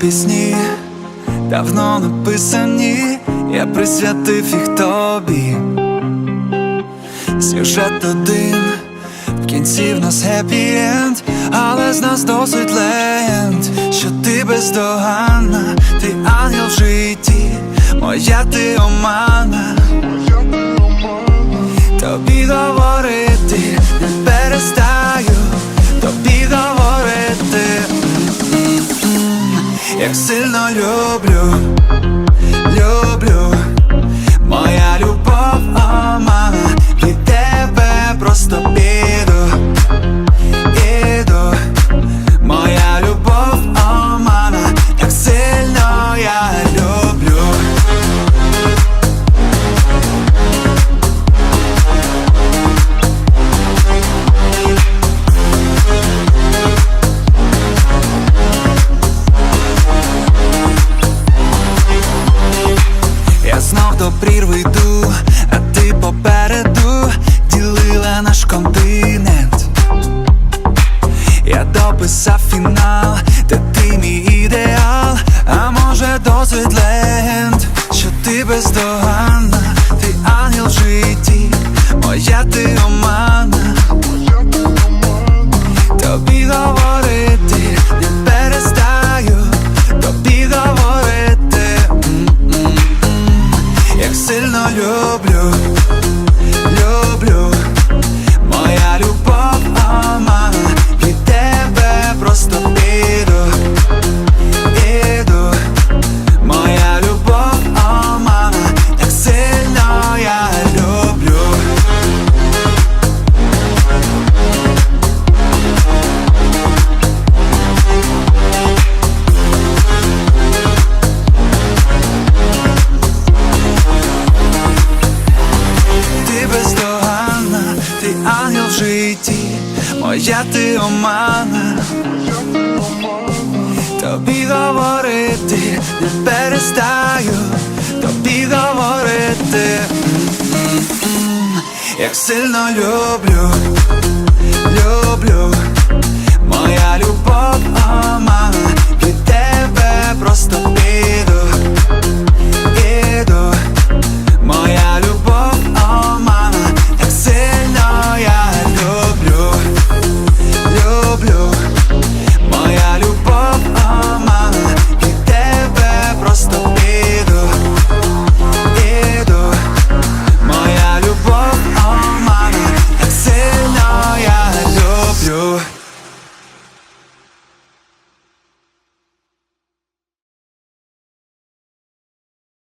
пісні, давно написані, я присвятив їх тобі. Сюжет один, в кінці в нас енд але з нас досить легенд, що ти бездоганна, ти ангел в житті, моя ти омана. Тобі говорити прірви йду, а ти попереду ділила наш континент. Я дописав фінал, житті, моя ти омана. Тобі говорити не перестаю, тобі говорити, як сильно люблю, люблю,